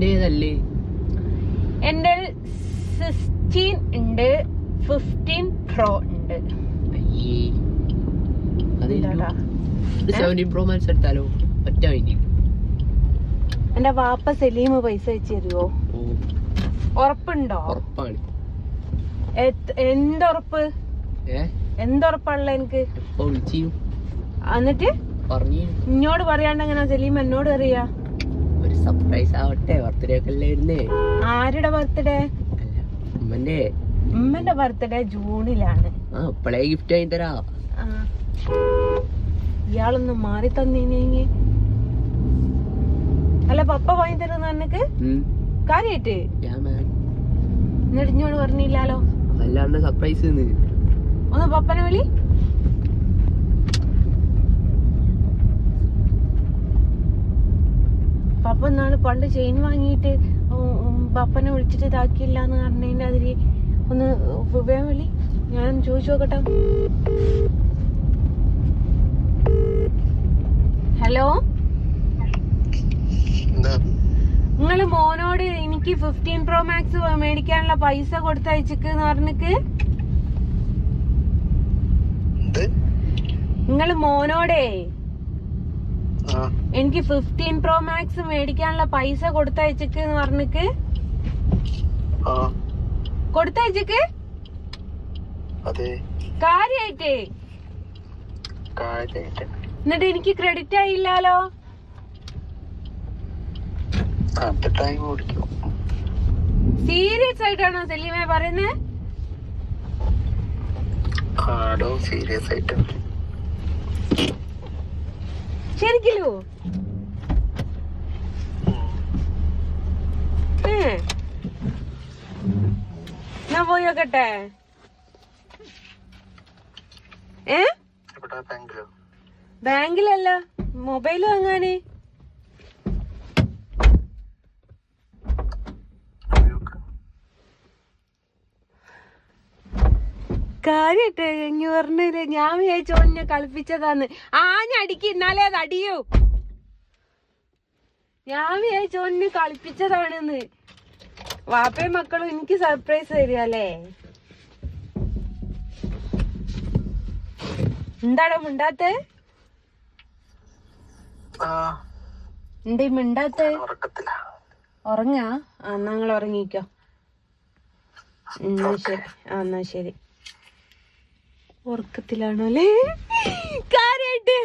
ഏതല്ലേ എന്റെ സിക്സ്റ്റീൻ ഉണ്ട് fifteen pro ഉണ്ട്. അയ്യേ. എന്താടാ? ഏ? സെവന്റീൻ പ്രോ മാക്സ് എടുത്താലോ? ഒറ്റ വേണ്ടി എന്റെ വാപ്പ സലീം പൈസ വെച്ച് തരുവോ? ഉറപ്പുണ്ടോ? ഉറപ്പാണ്. എന്തൊറപ്പാണല്ലോ എന്തുറപ്പ്? ഏ? എന്തുറപ്പുള്ള എനിക്ക്? എന്നിട്ട്? പറഞ്ഞു. ഇന്നോട് പറയാണ്ട് എങ്ങനെ? സലീം എന്നോട് അറിയാ സർപ്രൈസ് ആവട്ടെ ബർത്ത്ഡേ ഒക്കെ അല്ലേ വരുന്നേ? ആരുടെ ബർത്ത്ഡേ അല്ല ഉമ്മന്റെ. ഉമ്മന്റെ ബർത്ത്ഡേ ജൂണിലാണ്. ആ ഇപ്പളേ ഗിഫ്റ്റ് ആയി തരാ. ഇയാളൊന്ന് മാറി തന്നീനെങ്കി അല്ല പപ്പ വാങ്ങി തരുന്ന അന്നക്ക് കാര്യായിട്ട്? എന്നിട്ട് പറഞ്ഞില്ലാലോ അല്ലാണ്ട് സർപ്രൈസ് ഒന്ന് പപ്പനെ വിളി. പപ്പ എന്നാണ് പണ്ട് ചെയിൻ വാങ്ങിയിട്ട് പപ്പനെ വിളിച്ചിട്ട് ഇതാക്കിയില്ല എന്ന് പറഞ്ഞതിന്റെ അതിൽ ഒന്ന് വേഗം വിളി. ഞാൻ ചോദിച്ചു നോക്കട്ടെ. ഹലോ? നിങ്ങൾ മോനോട് എനിക്ക് ഫിഫ്റ്റീൻ പ്രോ മാക്സ് മേടിക്കാനുള്ള പൈസ കൊടുത്തയച്ചിക്ക് എന്ന് പറഞ്ഞിക്ക്. നിങ്ങൾ മോനോടേ എനിക്ക് ഫിഫ്റ്റീൻ പ്രോ മാക്സ് മേടിക്കാനുള്ള പൈസ കൊടുത്തയച്ചിക്ക് എന്ന് പറഞ്ഞിക്ക്. കൊടുത്തയച്ചിക്ക്? കാര്യായിട്ടേ. എന്നിട്ട് എനിക്ക് ക്രെഡിറ്റ് ആയില്ലല്ലോ സീരിയസ് ആയിട്ടാണോ സലീമെ പറയുന്നേ? ആടോ സീരിയസ് ആയിട്ട്. ശരിക്കല്ലോ. ഏ. ഞാൻ പോയി നോക്കട്ടെ. ഏ? ബാങ്കിലല്ല മൊബൈൽ വാങ്ങാന്. കാര്യട്ടെ എങ്ങി പറഞ്ഞില്ലേ? ഞാൻ വിചാരിച്ചു ഓനെ കളിപ്പിച്ചതാന്ന്. ആഞ്ഞടിക്ക് എന്നാലേ അത് അടിയൂ. ഞാൻ വിചാരിച്ചു ഓനെ കളിപ്പിച്ചതാണെന്ന്. വാപ്പയും മക്കളും എനിക്ക് സർപ്രൈസ് തരുമല്ലേ എന്താടോ മിണ്ടാത്ത? എന്തേ മിണ്ടാത്തെ? ഉറങ്ങാ? ആ നിങ്ങൾ ഉറങ്ങിക്കോ. എന്നാ ശരി. ആ എന്നാ ശരി. ഉറക്കത്തിലാണോ അല്ലേ കാര്യായിട്ട്.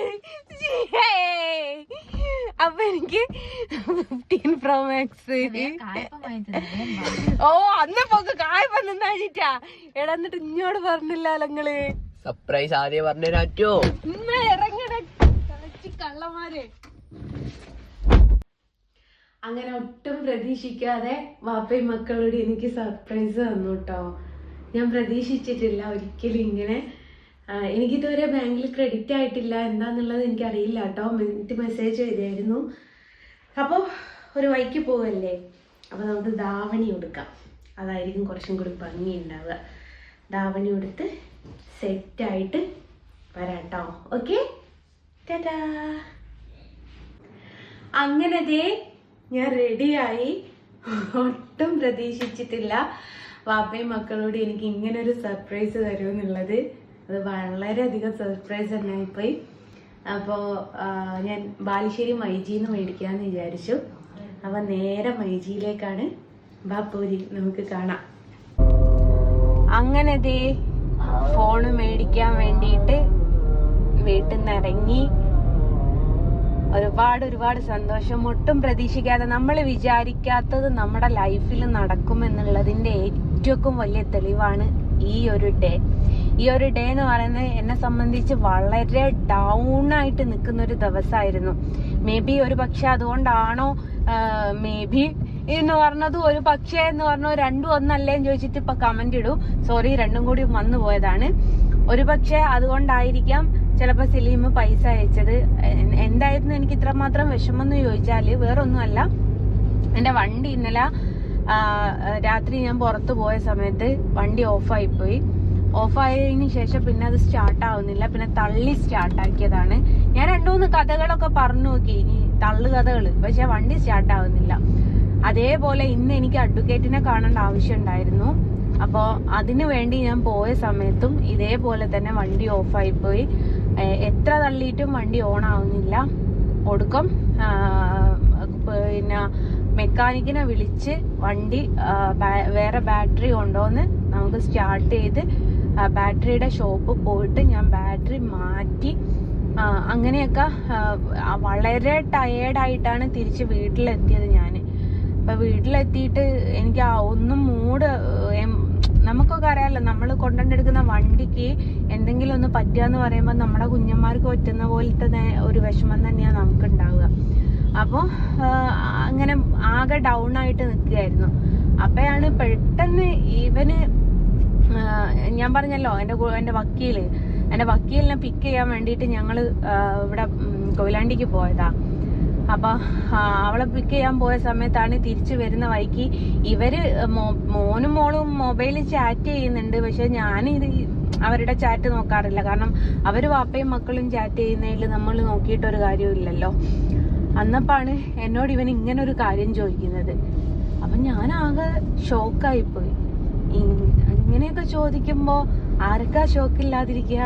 അപ്പൊ എനിക്ക് ഫിഫ്റ്റീൻ പ്രോ മാക്സ് ഓ അന്ന് പോക്ക് കായപ്പം നിന്നാഴിട്ടാ എടാ എന്നിട്ട് ഇഞ്ഞോട് പറഞ്ഞില്ല നിങ്ങൾ സർപ്രൈസ് ആദ്യം പറഞ്ഞു തരാറ്റോ. കള്ളമാരെ അങ്ങനെ ഒട്ടും പ്രതീക്ഷിക്കാതെ വാപ്പയും മക്കളോട് എനിക്ക് സർപ്രൈസ് തന്നു കേട്ടോ. ഞാൻ പ്രതീക്ഷിച്ചിട്ടില്ല ഒരിക്കലും ഇങ്ങനെ എനിക്കിതുവരെ ബാങ്കിൽ ക്രെഡിറ്റ് ആയിട്ടില്ല. എന്താന്നുള്ളത് എനിക്കറിയില്ല കേട്ടോ. മിനിറ്റ് മെസ്സേജ് ചെയ്തായിരുന്നു. അപ്പോൾ ഒരു വൈക്ക് പോവല്ലേ? അപ്പോൾ നമുക്ക് ധാവണി കൊടുക്കാം. അതായിരിക്കും കുറച്ചും കൂടി ഭംഗി ഉണ്ടാവുക ധാവണി കൊടുത്ത് സെറ്റായിട്ട് വരാം കേട്ടോ. ഓക്കെ അങ്ങനെ ദേ ഞാൻ റെഡിയായി ഒട്ടും പ്രതീക്ഷിച്ചിട്ടില്ല. വാപ്പയും മക്കളോട് എനിക്ക് ഇങ്ങനെ ഒരു സർപ്രൈസ് തരുമെന്നുള്ളത്. അത് വളരെയധികം സർപ്രൈസ് തന്നെ ആയിപ്പോയി അപ്പോൾ ഞാൻ ബാലുശ്ശേരി മൈജിന്ന് മേടിക്കാമെന്ന് വിചാരിച്ചു. അപ്പോൾ നേരെ മൈജിയിലേക്കാണ് ബാപ്പൂരി നമുക്ക് കാണാം. അങ്ങനെ ദേ ഫോണ് മേടിക്കാൻ വേണ്ടിയിട്ട് വീട്ടിൽ നിന്ന് ഇറങ്ങി. ഒരുപാട് ഒരുപാട് സന്തോഷം. ഒട്ടും പ്രതീക്ഷിക്കാതെ നമ്മൾ വിചാരിക്കാത്തത് നമ്മുടെ ലൈഫിൽ നടക്കുമെന്നുള്ളതിന്റെ ഏറ്റവും വലിയ തെളിവാണ് ഈ ഒരു ഡേ ഈ ഒരു ഡേ എന്ന് പറയുന്നത് എന്നെ സംബന്ധിച്ച് വളരെ ഡൗൺ ആയിട്ട് നിൽക്കുന്ന ഒരു ദിവസമായിരുന്നു മേ ബി ഒരു പക്ഷെ അതുകൊണ്ടാണോ മേ ബി എന്ന് പറഞ്ഞത് ഒരു പക്ഷേ എന്ന് പറഞ്ഞു രണ്ടും ഒന്നല്ലേ എന്ന് ചോദിച്ചിട്ട് ഇപ്പൊ കമന്റ് ഇടൂ. സോറി രണ്ടും കൂടി വന്നു പോയതാണ്. ഒരു പക്ഷെ അതുകൊണ്ടായിരിക്കാം ചിലപ്പോ സലീം പൈസ അയച്ചത്. എന്തായിരുന്നു എനിക്ക് ഇത്രമാത്രം വിഷമം എന്ന് ചോദിച്ചാൽ വേറൊന്നുമല്ല. എന്റെ വണ്ടി ഇന്നലെ രാത്രി ഞാൻ പുറത്തു പോയ സമയത്ത് വണ്ടി പോയി ഓഫായതിനു ശേഷം പിന്നെ അത് സ്റ്റാർട്ട് ആവുന്നില്ല പിന്നെ തള്ളി സ്റ്റാർട്ട് ആക്കിയതാണ് ഞാൻ രണ്ടു മൂന്ന് കഥകളൊക്കെ പറഞ്ഞു നോക്കി. ഇനി തള്ളു കഥകൾ പക്ഷെ വണ്ടി സ്റ്റാർട്ട് ആവുന്നില്ല അതേപോലെ ഇന്ന് എനിക്ക് അഡ്വക്കേറ്റിനെ കാണേണ്ട ആവശ്യമുണ്ടായിരുന്നു അപ്പോൾ അതിനു വേണ്ടി ഞാൻ പോയ സമയത്തും ഇതേപോലെ തന്നെ വണ്ടി ഓഫായി പോയി. എത്ര തള്ളിയിട്ടും വണ്ടി ഓൺ ആവുന്നില്ല ഒടുക്കം പിന്നെ മെക്കാനിക്കിനെ വിളിച്ച് വണ്ടി വേറെ ബാറ്ററി ഉണ്ടോന്ന് നമുക്ക് സ്റ്റാർട്ട് ചെയ്ത് ബാറ്ററിയുടെ ഷോപ്പ് പോയിട്ട് ഞാൻ ബാറ്ററി മാറ്റി അങ്ങനെയൊക്കെ വളരെ ടയേർഡായിട്ടാണ് തിരിച്ച് വീട്ടിലെത്തിയത് ഞാൻ അപ്പൊ വീട്ടിലെത്തിയിട്ട് എനിക്ക് ആ ഒന്നും മൂഡ് നമുക്കൊക്കെ അറിയാലോ നമ്മൾ കൊണ്ടുവന്നെടുക്കുന്ന വണ്ടിക്ക് എന്തെങ്കിലും ഒന്ന് പറ്റുകയെന്ന് പറയുമ്പോൾ നമ്മുടെ കുഞ്ഞന്മാർക്ക് പറ്റുന്ന പോലത്തെ ഒരു വിഷമം തന്നെയാണ് നമുക്ക് ഉണ്ടാവുക അപ്പോൾ അങ്ങനെ ആകെ ഡൗൺ ആയിട്ട് നിൽക്കുകയായിരുന്നു. അപ്പോഴാണ് പെട്ടെന്ന് ഇവന് ഞാൻ പറഞ്ഞല്ലോ എന്റെ എന്റെ വക്കീൽ. എന്റെ വക്കീലിനെ പിക്ക് ചെയ്യാൻ വേണ്ടിയിട്ട് ഞങ്ങൾ ഇവിടെ കൊയിലാണ്ടിക്ക് പോയതാ. അപ്പൊ അവളെ പിക്ക് ചെയ്യാൻ പോയ സമയത്താണ് തിരിച്ചു വരുന്ന വഴിക്ക് ഇവർ മോനും മോളും മൊബൈലിൽ ചാറ്റ് ചെയ്യുന്നുണ്ട്. പക്ഷെ ഞാൻ ഇത് അവരുടെ ചാറ്റ് നോക്കാറില്ല. കാരണം അവർ വാപ്പയും മക്കളും ചാറ്റ് ചെയ്യുന്നതിൽ നമ്മൾ നോക്കിയിട്ടൊരു കാര്യമില്ലല്ലോ അന്നപ്പാണ് എന്നോട് ഇവൻ ഇങ്ങനെ ഒരു കാര്യം ചോദിക്കുന്നത്. അപ്പൊ ഞാൻ ആകെ ഷോക്കായി ഷോക്കായിപ്പോയി ഇങ്ങനെയൊക്കെ ചോദിക്കുമ്പോ ആർക്കാ ഷോക്കില്ലാതിരിക്കുക?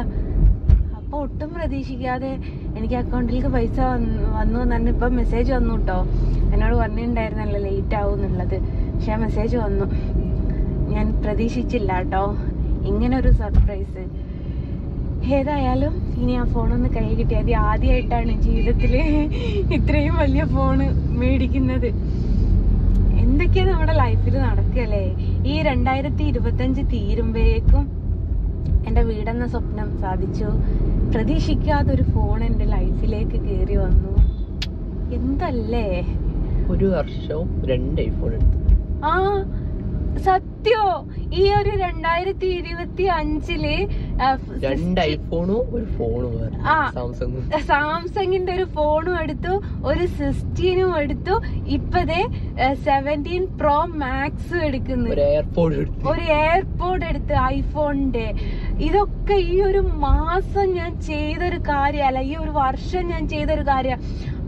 അപ്പൊ ഒട്ടും പ്രതീക്ഷിക്കാതെ എനിക്ക് അക്കൗണ്ടിലേക്ക് പൈസ വന്ന് വന്നു തന്നെ ഇപ്പൊ മെസ്സേജ് വന്നു കേട്ടോ എന്നോട് പറഞ്ഞിട്ടുണ്ടായിരുന്നല്ലോ ലേറ്റ് ആവും എന്നുള്ളത്. പക്ഷെ മെസ്സേജ് വന്നു. ഞാൻ പ്രതീക്ഷിച്ചില്ല കേട്ടോ ഇങ്ങനെ ഒരു സർപ്രൈസ് ഏതായാലും ഇനി ആ ഫോണൊന്ന് കൈ കിട്ടിയാൽ ആദ്യമായിട്ടാണ് ജീവിതത്തിൽ ഇത്രയും വലിയ ഫോണ് മേടിക്കുന്നത്. എന്തൊക്കെയാ നമ്മുടെ ലൈഫിൽ നടക്കല്ലേ? ഈ രണ്ടായിരത്തി ഇരുപത്തഞ്ച് തീരുമ്പോഴേക്കും എന്റെ വീടെന്ന സ്വപ്നം സാധിച്ചു. പ്രതീക്ഷിക്കാതൊരു ഫോൺ എന്റെ ലൈഫിലേക്ക് കേറി വന്നു. എന്തല്ലേ? ഒരു വർഷവും രണ്ട് ഐഫോൺ എടുത്തു. ആ സത്യോ ഈ ഒരു രണ്ടായിരത്തി ഇരുപത്തി അഞ്ചിൽ രണ്ട് ഐഫോണും ഒരു ഫോണും. സാംസങ്ങും സാംസങ്ങിന്റെ ഒരു ഫോണും എടുത്തു ഒരു സിക്സ്റ്റീനും എടുത്തു. ഇപ്പതേ സെവന്റീൻ പ്രോ മാക്സ് എടുക്കുന്നു. ഒരു എയർപോർട്ട് എടുത്തു. ഐഫോണിന്റെ. ഇതൊക്കെ ഈ ഒരു മാസം ഞാൻ ചെയ്തൊരു കാര്യമല്ല ഈ ഒരു വർഷം ഞാൻ ചെയ്തൊരു കാര്യം.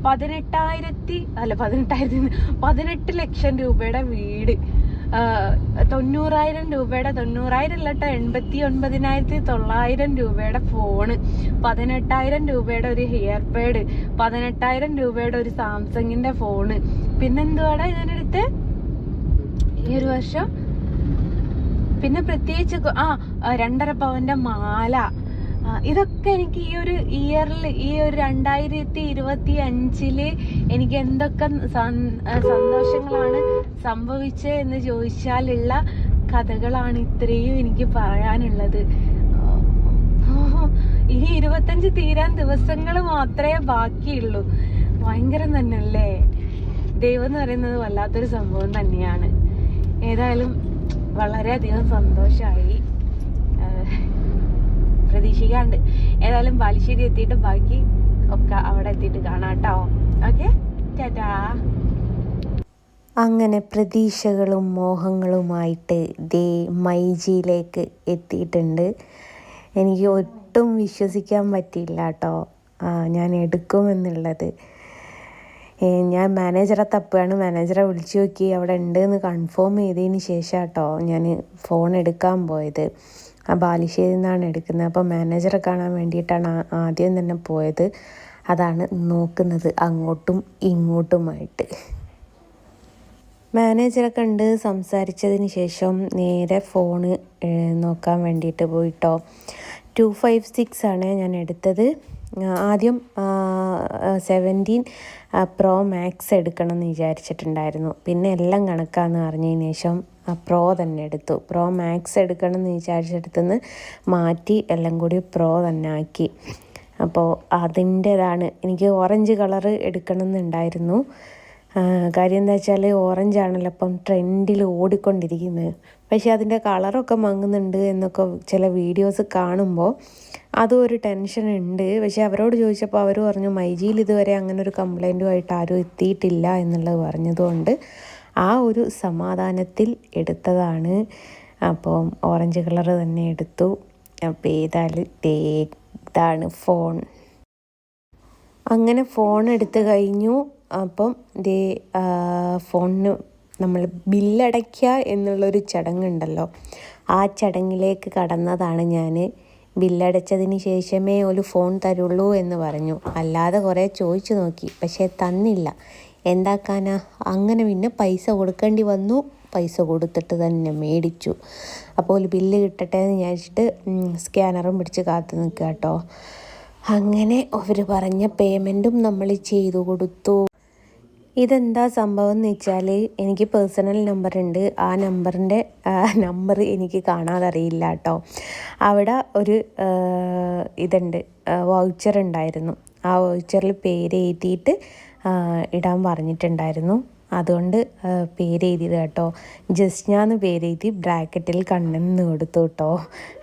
പതിനെട്ടായിരത്തി അല്ല പതിനെട്ടായിരത്തി പതിനെട്ട് ലക്ഷം രൂപയുടെ വീട്. തൊണ്ണൂറായിരം രൂപയുടെ തൊണ്ണൂറായിരം അല്ലട്ടോ എൺപത്തി ഒൻപതിനായിരത്തി തൊള്ളായിരം രൂപയുടെ ഫോണ് പതിനെട്ടായിരം രൂപയുടെ ഒരു ഹെയർ പാഡ് പതിനെട്ടായിരം രൂപയുടെ ഒരു സാംസങ്ങിന്റെ ഫോണ് പിന്നെന്തുവാടാ ഞാനെടുത്ത് ഈ ഒരു വർഷം? പിന്നെ പ്രത്യേകിച്ച് ആ രണ്ടര പവന്റെ മാല. ഇതൊക്കെ എനിക്ക് ഈ ഒരു ഇയറിൽ ഈ ഒരു രണ്ടായിരത്തി ഇരുപത്തി അഞ്ചിൽ എനിക്ക് എന്തൊക്കെ സന്തോഷങ്ങളാണ് സംഭവിച്ചത് എന്ന് ചോദിച്ചാലുള്ള കഥകളാണ് ഇത്രയും എനിക്ക് പറയാനുള്ളത്. ഇനി ഇരുപത്തഞ്ച് തീരാൻ ദിവസങ്ങൾ മാത്രമേ ബാക്കിയുള്ളൂ. ഭയങ്കരം തന്നെ അല്ലേ ദൈവം എന്ന് പറയുന്നത് വല്ലാത്തൊരു സംഭവം തന്നെയാണ്. ഏതായാലും വളരെയധികം സന്തോഷമായി പ്രതീക്ഷിക്കാണ്ട്. ഏതായാലും ബാലുശ്ശേരി എത്തിയിട്ട് ബാക്കി ഒക്കെ അവിടെ എത്തിയിട്ട് കാണാം കേട്ടോ. ഓക്കെ? അങ്ങനെ പ്രതീക്ഷകളും മോഹങ്ങളുമായിട്ട് ദേ മൈജിയിലേക്ക് എത്തിയിട്ടുണ്ട്. എനിക്ക് ഒട്ടും വിശ്വസിക്കാൻ പറ്റിയില്ല കേട്ടോ. ഞാൻ എടുക്കുമെന്നുള്ളത്. ഞാൻ മാനേജറെ തപ്പുകയാണ്. മാനേജറെ വിളിച്ചു നോക്കി അവിടെ ഉണ്ട് എന്ന് കൺഫേം ചെയ്തതിന് ശേഷം കേട്ടോ ഞാൻ ഫോൺ എടുക്കാൻ പോയത്. ആ ബാലുശ്ശേരിയിൽ നിന്നാണ് എടുക്കുന്നത്. അപ്പോൾ മാനേജറെ കാണാൻ വേണ്ടിയിട്ടാണ് ആദ്യം തന്നെ പോയത്. അതാണ് നോക്കുന്നത് അങ്ങോട്ടും ഇങ്ങോട്ടുമായിട്ട്. മാനേജറെ കണ്ട് സംസാരിച്ചതിന് ശേഷം നേരെ ഫോണ് നോക്കാൻ വേണ്ടിയിട്ട് പോയിട്ടോ. ടു ഫൈവ് സിക്സ് ആണ് ഞാൻ എടുത്തത്. ആദ്യം സെവന്റീൻ പ്രോ മാക്സ് എടുക്കണം എന്ന് വിചാരിച്ചിട്ടുണ്ടായിരുന്നു. പിന്നെ എല്ലാം കണക്കാന്ന് പറഞ്ഞതിന് ശേഷം പ്രോ തന്നെ എടുത്തു. പ്രോ മാക്സ് എടുക്കണം എന്ന് വിചാരിച്ചെടുത്തുനിന്ന് മാറ്റി എല്ലാം കൂടി പ്രോ തന്നെ ആക്കി. അപ്പോൾ അതിന്റെതാണ്. എനിക്ക് ഓറഞ്ച് കളറ് എടുക്കണം എന്നുണ്ടായിരുന്നു കാര്യം എന്താ വെച്ചാൽ ഓറഞ്ച് ആണല്ലോ ഇപ്പം ട്രെൻഡിൽ ഓടിക്കൊണ്ടിരിക്കുന്നത്. പക്ഷേ അതിന്റെ കളറൊക്കെ മങ്ങുന്നുണ്ട് എന്നൊക്കെ ചില വീഡിയോസ് കാണുമ്പോൾ അതും ഒരു ടെൻഷൻ ഉണ്ട്. പക്ഷേ അവരോട് ചോദിച്ചപ്പോൾ അവർ പറഞ്ഞു മൈജിയിൽ ഇതുവരെ അങ്ങനെ ഒരു കംപ്ലൈന്റുമായിട്ട് ആരും എത്തിയിട്ടില്ല എന്നുള്ളത് പറഞ്ഞതുകൊണ്ട് ആ ഒരു സമാധാനത്തിൽ എടുത്തതാണ്. അപ്പം ഓറഞ്ച് കളർ തന്നെ എടുത്തു. അപ്പോൾ ഏതായാലും ദേ ഇതാണ് ഫോൺ. അങ്ങനെ ഫോൺ എടുത്തു കഴിഞ്ഞു. അപ്പം ദേ ഫോണിന് നമ്മൾ ബില്ലടയ്ക്കുക എന്നുള്ളൊരു ചടങ്ങുണ്ടല്ലോ. ആ ചടങ്ങിലേക്ക് കടന്നതാണ് ഞാൻ. ബില്ലടച്ചതിന് ശേഷമേ ഒരു ഫോൺ തരുള്ളൂ എന്ന് പറഞ്ഞു. അല്ലാതെ കുറേ ചോദിച്ചു നോക്കി പക്ഷേ തന്നില്ല. എന്താക്കാനാ? അങ്ങനെ പിന്നെ പൈസ കൊടുക്കേണ്ടി വന്നു. പൈസ കൊടുത്തിട്ട് തന്നെ മേടിച്ചു. അപ്പോൾ ബില്ല് കിട്ടട്ടെ എന്ന് വിചാരിച്ചിട്ട് സ്കാനറും പിടിച്ച് കാത്തു നിൽക്കുക കേട്ടോ. അങ്ങനെ അവർ പറഞ്ഞ പേയ്മെന്റും നമ്മൾ ചെയ്തു കൊടുത്തു. ഇതെന്താ സംഭവം എന്ന് വെച്ചാൽ എനിക്ക് പേഴ്സണൽ നമ്പർ ഉണ്ട്. ആ നമ്പറിന്റെ നമ്പർ എനിക്ക് കാണാതെ അറിയില്ല കേട്ടോ. അവിടെ ഒരു ഇതുണ്ട് വൗച്ചർ ഉണ്ടായിരുന്നു. ആ വൗച്ചറിൽ പേര് എഴുതിയിട്ട് ഇടാൻ പറഞ്ഞിട്ടുണ്ടായിരുന്നു. അതുകൊണ്ട് പേര് എഴുതിയത് കേട്ടോ. ജസ്നാന്ന് പേര് പേരെഴുതി ബ്രാക്കറ്റിൽ കണ്ണൻ കൊടുത്തു കേട്ടോ.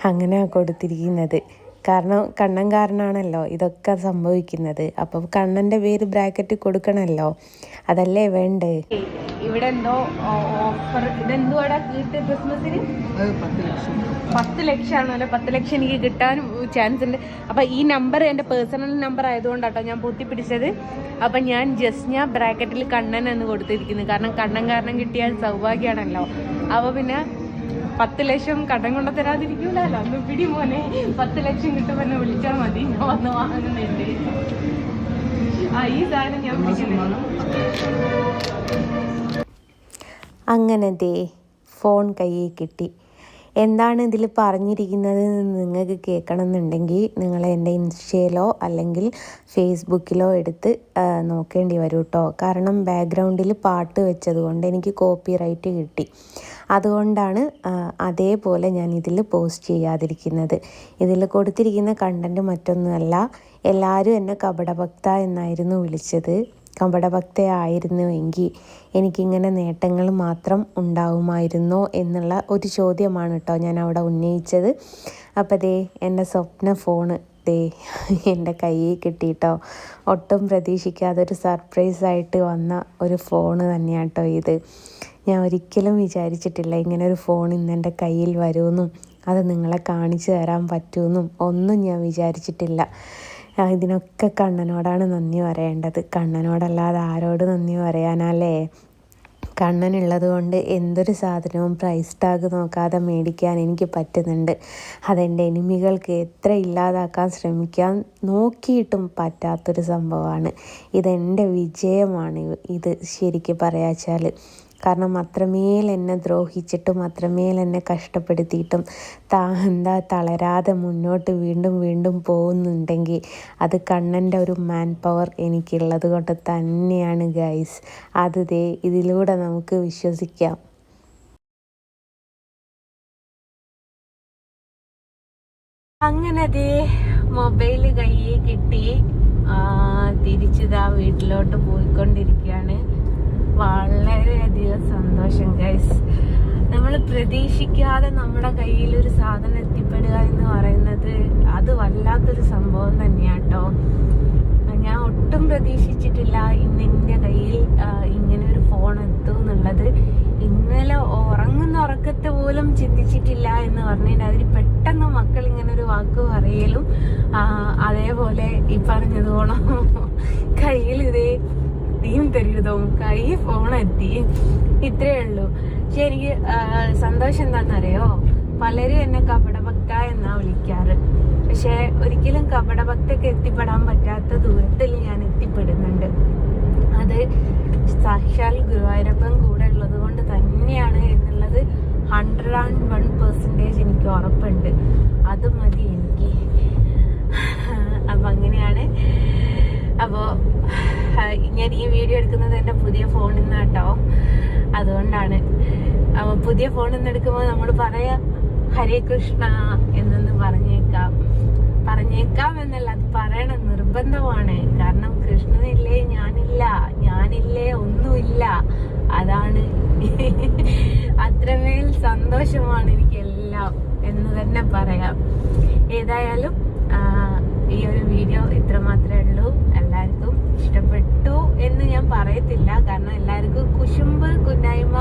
അങ്ങനെയാണ് കൊടുത്തിരിക്കുന്നത്. കാരണം കണ്ണൻ കാരണമാണല്ലോ ഇതൊക്കെ സംഭവിക്കുന്നത്. അപ്പം കണ്ണന്റെ പേര് ബ്രാക്കറ്റ് കൊടുക്കണമല്ലോ. അതല്ലേ വേണ്ടേ ഇവിടെ എന്തോ ഓഫർ ഇതെന്തുവാടാ കിട്ടിയ ക്രിസ്മസിന്? പത്ത് ലക്ഷമാണല്ലോ പത്ത് ലക്ഷം എനിക്ക് കിട്ടാൻ ചാൻസ് ഉണ്ട്. അപ്പം ഈ നമ്പർ എന്റെ പേഴ്സണൽ നമ്പർ ആയതുകൊണ്ടാട്ടോ ഞാൻ പൊത്തിപ്പിടിച്ചത് അപ്പം ഞാൻ ജസ്ന ബ്രാക്കറ്റിൽ കണ്ണൻ എന്ന് കൊടുത്തിരിക്കുന്നത് കാരണം കണ്ണൻ കാരണം കിട്ടിയാൽ സൗഭാഗ്യമാണല്ലോ അപ്പോൾ പിന്നെ പത്ത് ലക്ഷം കടം കൊണ്ട് തരാതിരിക്കൂലല്ലോ. അന്ന് പിടി മോനെ പത്ത് ലക്ഷം കിട്ടുമ്പോൾ എന്നെ വിളിച്ചാൽ മതി. ഞാൻ വന്ന് വാങ്ങുന്നുണ്ട്. ആ ഈ സാധനം ഞാൻ വിളിക്കുന്നുണ്ട് അങ്ങനെ ദേ ഫോൺ കയ്യിൽ കിട്ടി. എന്താണ് ഇതിൽ പറഞ്ഞിരിക്കുന്നത് നിങ്ങൾക്ക് കേൾക്കണമെന്നുണ്ടെങ്കിൽ നിങ്ങൾ എന്റെ ഇൻസ്റ്റയിലോ അല്ലെങ്കിൽ ഫേസ്ബുക്കിലോ എടുത്ത് നോക്കേണ്ടി വരും കേട്ടോ കാരണം ബാക്ക്ഗ്രൗണ്ടിൽ പാട്ട് വെച്ചതുകൊണ്ട് എനിക്ക് കോപ്പി റൈറ്റ് കിട്ടി. അതുകൊണ്ടാണ് അതേപോലെ ഞാൻ ഇതിൽ പോസ്റ്റ് ചെയ്യാതിരിക്കുന്നത്. ഇതിൽ കൊടുത്തിരിക്കുന്ന കണ്ടന്റ് മറ്റൊന്നുമല്ല. എല്ലാവരും എന്നെ കപടഭക്ത എന്നായിരുന്നു വിളിച്ചത്. കപടഭക്തയായിരുന്നു എങ്കിൽ എനിക്കിങ്ങനെ നേട്ടങ്ങൾ മാത്രം ഉണ്ടാവുമായിരുന്നോ എന്നുള്ള ഒരു ചോദ്യമാണ് കേട്ടോ ഞാൻ അവിടെ ഉന്നയിച്ചത്. അപ്പോൾ ദേ എന്റെ സ്വപ്ന ഫോണ് ദേ എന്റെ കയ്യിൽ കിട്ടിയിട്ടോ ഒട്ടും പ്രതീക്ഷിക്കാതെ ഒരു സർപ്രൈസായിട്ട് വന്ന ഒരു ഫോണ് തന്നെയാണ് കേട്ടോ ഇത്. ഞാൻ ഒരിക്കലും വിചാരിച്ചിട്ടില്ല ഇങ്ങനെ ഒരു ഫോൺ ഇന്ന് എന്റെ കയ്യിൽ വരുമെന്നും അത് നിങ്ങളെ കാണിച്ചു തരാൻ പറ്റുമെന്നും ഒന്നും ഞാൻ വിചാരിച്ചിട്ടില്ല. ഇതിനൊക്കെ കണ്ണനോടാണ് നന്ദി പറയേണ്ടത്. കണ്ണനോടല്ലാതെ ആരോട് നന്ദി പറയാനല്ലേ? കണ്ണനുള്ളത് കൊണ്ട് എന്തൊരു സാധനവും പ്രൈസ് ടാഗ് നോക്കാതെ മേടിക്കാൻ എനിക്ക് പറ്റുന്നുണ്ട്. അതെന്റെ എനിമികൾക്ക് എത്ര ഇല്ലാതാക്കാൻ ശ്രമിക്കാൻ നോക്കിയിട്ടും പറ്റാത്തൊരു സംഭവമാണ്. ഇതെന്റെ വിജയമാണ് ഇത് ശരിക്കും പറയാച്ചാൽ കാരണം അത്രമേൽ എന്നെ ദ്രോഹിച്ചിട്ടും അത്രമേൽ എന്നെ കഷ്ടപ്പെടുത്തിയിട്ടും താ എന്താ തളരാതെ മുന്നോട്ട് വീണ്ടും വീണ്ടും പോകുന്നുണ്ടെങ്കിൽ അത് കണ്ണന്റെ ഒരു മാൻ പവർ എനിക്കുള്ളത് കൊണ്ട് തന്നെയാണ് ഗൈസ് അത് ദേ ഇതിലൂടെ നമുക്ക് വിശ്വസിക്കാം. അങ്ങനെ ദേ മൊബൈൽ കയ്യിൽ കിട്ടി. തിരിച്ചിതാ വീട്ടിലോട്ട് പോയിക്കൊണ്ടിരിക്കുകയാണ്. വളരെയധികം സന്തോഷം ഗൈസ് നമ്മൾ പ്രതീക്ഷിക്കാതെ നമ്മുടെ കയ്യിൽ ഒരു സാധനം എത്തിപ്പെടുക എന്ന് പറയുന്നത് അത് വല്ലാത്തൊരു സംഭവം തന്നെയാട്ടോ ഞാൻ ഒട്ടും പ്രതീക്ഷിച്ചിട്ടില്ല ഇന്ന് എന്റെ കയ്യിൽ ഇങ്ങനെ ഒരു ഫോൺ എത്തും എന്നുള്ളത്. ഇന്നലെ ഉറങ്ങുന്ന ഉറക്കത്തെ പോലും ചിന്തിച്ചിട്ടില്ല എന്ന് പറഞ്ഞാൽ അതിൽ പെട്ടെന്ന് മക്കൾ ഇങ്ങനെ ഒരു വാക്ക് പറയലും അതേപോലെ ഈ പറഞ്ഞതുപോണം കയ്യിൽ ഇതേ ടീം തരുന്നതും കൈ ഫോൺ എത്തി. ഇത്രയേ ഉള്ളൂ. പക്ഷെ എനിക്ക് സന്തോഷം എന്താണെന്നറിയോ? പലരും എന്നെ കപടഭക്ത എന്നാ വിളിക്കാറ്. പക്ഷെ ഒരിക്കലും കപടഭക്തക്ക് എത്തിപ്പെടാൻ പറ്റാത്ത ദൂരത്തിൽ ഞാൻ എത്തിപ്പെടുന്നുണ്ട്. അത് സാക്ഷാൽ ഗുരുവായൂരപ്പൻ കൂടെ ഉള്ളത് കൊണ്ട് തന്നെയാണ് എന്നുള്ളത് ഹൺഡ്രഡ് ആൻഡ് വൺ പെർസെന്റേജ് എനിക്ക് ഉറപ്പുണ്ട്. അത് മതി എനിക്ക്. അപ്പം അങ്ങനെയാണ്. അപ്പോൾ ഞാൻ ഈ വീഡിയോ എടുക്കുന്നത് എന്റെ പുതിയ ഫോണിൽ നിന്ന് കേട്ടോ അതുകൊണ്ടാണ്. പുതിയ ഫോണിൽ നിന്ന് എടുക്കുമ്പോൾ നമ്മൾ പറയാ ഹരേ കൃഷ്ണ എന്നൊന്ന് പറഞ്ഞേക്കാം. പറഞ്ഞേക്കാം എന്നല്ല അത് പറയണം. നിർബന്ധമാണ്. കാരണം കൃഷ്ണനില്ലേ ഞാനില്ല. ഞാനില്ലേ ഒന്നുമില്ല. അതാണ്. അത്രമേൽ സന്തോഷമാണ് എനിക്കെല്ലാം എന്ന് തന്നെ പറയാം. ഏതായാലും ഈ ഒരു വീഡിയോ ഇത്ര മാത്രമേ ഉള്ളൂ എല്ലാവർക്കും ഇഷ്ടപ്പെട്ടു എന്ന് ഞാൻ പറയത്തില്ല കാരണം എല്ലാവർക്കും കുശുമ്പ് കുന്നായ്മ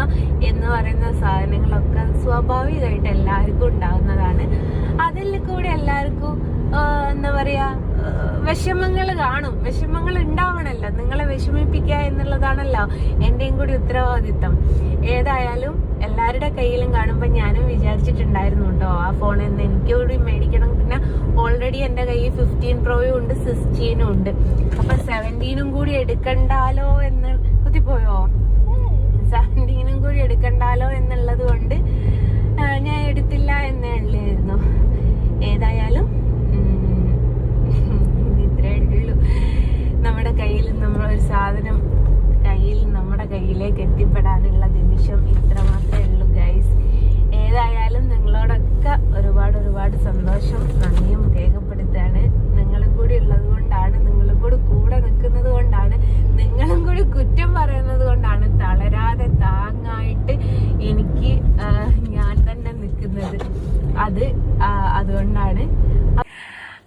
എന്ന് പറയുന്ന സാധനങ്ങളൊക്കെ സ്വാഭാവികമായിട്ട് എല്ലാവർക്കും ഉണ്ടാകുന്നതാണ്. അതിൽ കൂടെ എല്ലാവർക്കും എന്താ പറയാ വിഷമങ്ങൾ കാണും. വിഷമങ്ങൾ ഉണ്ടാവണല്ലോ. നിങ്ങളെ വിഷമിപ്പിക്കുക എന്നുള്ളതാണല്ലോ എന്റെയും കൂടി ഉത്തരവാദിത്തം ഏതായാലും എല്ലാവരുടെ കയ്യിലും കാണുമ്പോൾ ഞാനും വിചാരിച്ചിട്ടുണ്ടായിരുന്നു കേട്ടോ ആ ഫോണിൽ നിന്ന് എനിക്ക് കൂടി മേടിക്കണം. പിന്നെ ഓൾറെഡി എന്റെ കയ്യിൽ ഫിഫ്റ്റീൻ പ്രോയും ഉണ്ട് സിക്സ്റ്റീനും ഉണ്ട്. അപ്പം സെവന്റീനും കൂടി എടുക്കണ്ടാലോ എന്ന് കുത്തിപ്പോയോ സെവന്റീനും കൂടി എടുക്കണ്ടാലോ എന്നുള്ളത് കൊണ്ട് ഞാൻ എടുത്തില്ല എന്നേ ഉള്ളായിരുന്നു. ഏതായാലും നമ്മുടെ കയ്യിൽ നമ്മളൊരു സാധനം കയ്യിൽ നമ്മുടെ കയ്യിലേക്ക് എത്തിപ്പെടാനുള്ള നിമിഷം ഇത്ര മാത്രമേ ഉള്ളൂ ഗൈസ് ഏതായാലും നിങ്ങളോടൊക്കെ ഒരുപാട് ഒരുപാട് സന്തോഷം നന്ദിയും രേഖപ്പെടുത്തുകയാണ്. നിങ്ങളും കൂടി ഉള്ളത് കൊണ്ടാണ് നിങ്ങളും കൂടി കൂടെ നിൽക്കുന്നത് കൊണ്ടാണ് നിങ്ങളും കൂടി കുറ്റം പറയുന്നത് കൊണ്ടാണ് തളരാതെ താങ്ങായിട്ട് എനിക്ക് ഞാൻ തന്നെ നിൽക്കുന്നത്. അത് അതുകൊണ്ടാണ്.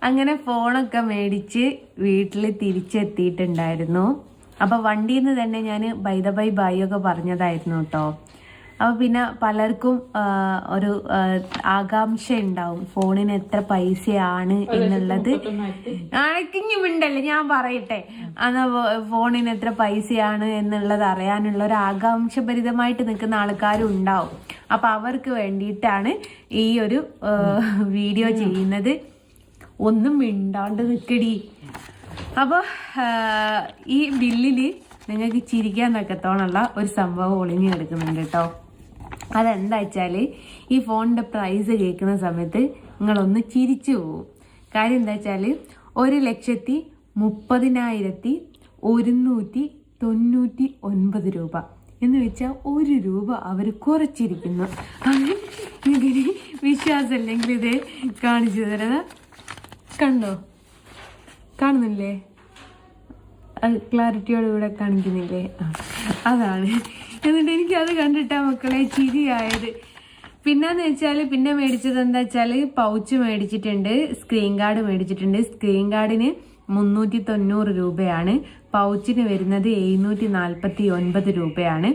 അങ്ങനെ ഫോണൊക്കെ മേടിച്ച് വീട്ടിൽ തിരിച്ചെത്തിയിട്ടുണ്ടായിരുന്നു. അപ്പോൾ വണ്ടിയിൽ നിന്ന് തന്നെ ഞാൻ ബൈ ദ ബൈ ബൈ ഒക്കെ പറഞ്ഞതായിരുന്നു കേട്ടോ അപ്പോൾ പിന്നെ പലർക്കും ഒരു ആകാംക്ഷ ഉണ്ടാവും ഫോണിന് എത്ര പൈസയാണ് എന്നുള്ളത്. അണക്കിഞ്ഞു മിണ്ടല്ലേ ഞാൻ പറയട്ടെ. അന്ന് ഫോണിന് എത്ര പൈസയാണ് എന്നുള്ളത് അറിയാനുള്ള ഒരു ആകാംക്ഷഭരിതമായിട്ട് നിൽക്കുന്ന ആൾക്കാരും ഉണ്ടാവും അപ്പൊ അവർക്ക് വേണ്ടിയിട്ടാണ് ഈ ഒരു വീഡിയോ ചെയ്യുന്നത്. ഒന്നും മിണ്ടാണ്ട് നിൽക്കടി അപ്പോൾ ഈ ബില്ലിൽ നിങ്ങൾക്ക് ചിരിക്കാൻ തക്കത്തോണുള്ള ഒരു സംഭവം ഒളിഞ്ഞു കിടക്കുന്നുണ്ട് കേട്ടോ. അതെന്താ വെച്ചാൽ ഈ ഫോണിന്റെ പ്രൈസ് കേൾക്കുന്ന സമയത്ത് നിങ്ങളൊന്ന് ചിരിച്ചു പോവും. കാര്യം എന്താ വെച്ചാൽ ഒരു ലക്ഷത്തി മുപ്പതിനായിരത്തി ഒരുന്നൂറ്റി തൊണ്ണൂറ്റി ഒൻപത് രൂപ എന്ന് വെച്ചാൽ ഒരു രൂപ അവർ കുറച്ചിരിക്കുന്നു. അത് ഇതിന് വിശ്വാസമില്ലെങ്കിൽ ഇത് കാണിച്ചു തരാ. കണ്ടോ? കാണുന്നില്ലേ? അത് ക്ലാരിറ്റിയോട് കൂടെ കാണിക്കുന്നില്ലേ? അതാണ് എന്നിട്ട് എനിക്ക് അത് കണ്ടിട്ടാ മക്കളെ ചിരിയായത്. പിന്നെന്ന് വെച്ചാൽ പിന്നെ മേടിച്ചത് എന്താ വെച്ചാൽ പൗച്ച് മേടിച്ചിട്ടുണ്ട്. സ്ക്രീൻ കാർഡ് മേടിച്ചിട്ടുണ്ട്. സ്ക്രീൻ കാർഡിന് മുന്നൂറ്റി തൊണ്ണൂറ് രൂപയാണ്. പൗച്ചിന് വരുന്നത് എഴുന്നൂറ്റി നാൽപ്പത്തി ഒൻപത് രൂപയാണ്.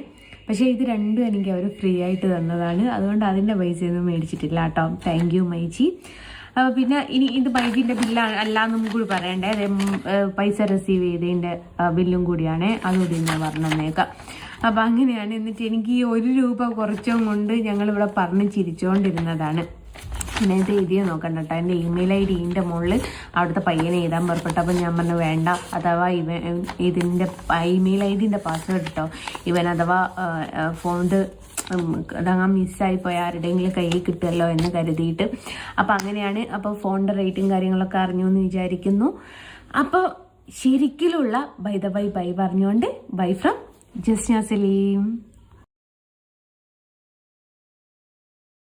പക്ഷേ ഇത് രണ്ടും എനിക്ക് അവർ ഫ്രീ ആയിട്ട് തന്നതാണ്. അതുകൊണ്ട് അതിന്റെ പൈസയൊന്നും മേടിച്ചിട്ടില്ല കേട്ടോ. Thank you myG. പിന്നെ ഇനി ഇത് മൈജിന്റെ ബില്ലാണ് അല്ലാന്നും കൂടി പറയണ്ടേ. പൈസ റിസീവ് ചെയ്തതിന്റെ ബില്ലും കൂടിയാണ്. അതുകൂടി ഞാൻ പറഞ്ഞേക്കാം അപ്പൊ അങ്ങനെയാണ് എന്നിട്ട് എനിക്ക് ഈ ഒരു രൂപ കുറച്ചും കൊണ്ട് ഞങ്ങളിവിടെ പറഞ്ഞ് ചിരിച്ചുകൊണ്ടിരുന്നതാണ് പിന്നെ ഇത് എഴുതിയ നോക്കണ്ട കേട്ടോ എന്റെ ഇമെയിൽ ഐ ഡിന്റെ മുകളിൽ അവിടുത്തെ പയ്യനെ എഴുതാൻ പുറപ്പെട്ടപ്പോൾ ഞാൻ പറഞ്ഞു വേണ്ട അഥവാ ഇവ ഇതിന്റെ ഇമെയിൽ ഐ ഡിന്റെ പാസ്വേഡ് കേട്ടോ ഇവൻ അഥവാ ഫോണ്ട് അതങ്ങ് മിസ്സായി പോയ ആരുടെയെങ്കിലും കയ്യിൽ കിട്ടുമല്ലോ എന്ന് കരുതിയിട്ട്. അപ്പം അങ്ങനെയാണ് അപ്പോൾ ഫോണിന്റെ റേറ്റും കാര്യങ്ങളൊക്കെ അറിഞ്ഞു എന്ന് വിചാരിക്കുന്നു. അപ്പോൾ ശരിക്കിലുള്ള ബൈ ദ ബൈ ബൈ പറഞ്ഞുകൊണ്ട് ബൈ ഫ്രം ജസ്ന സലീം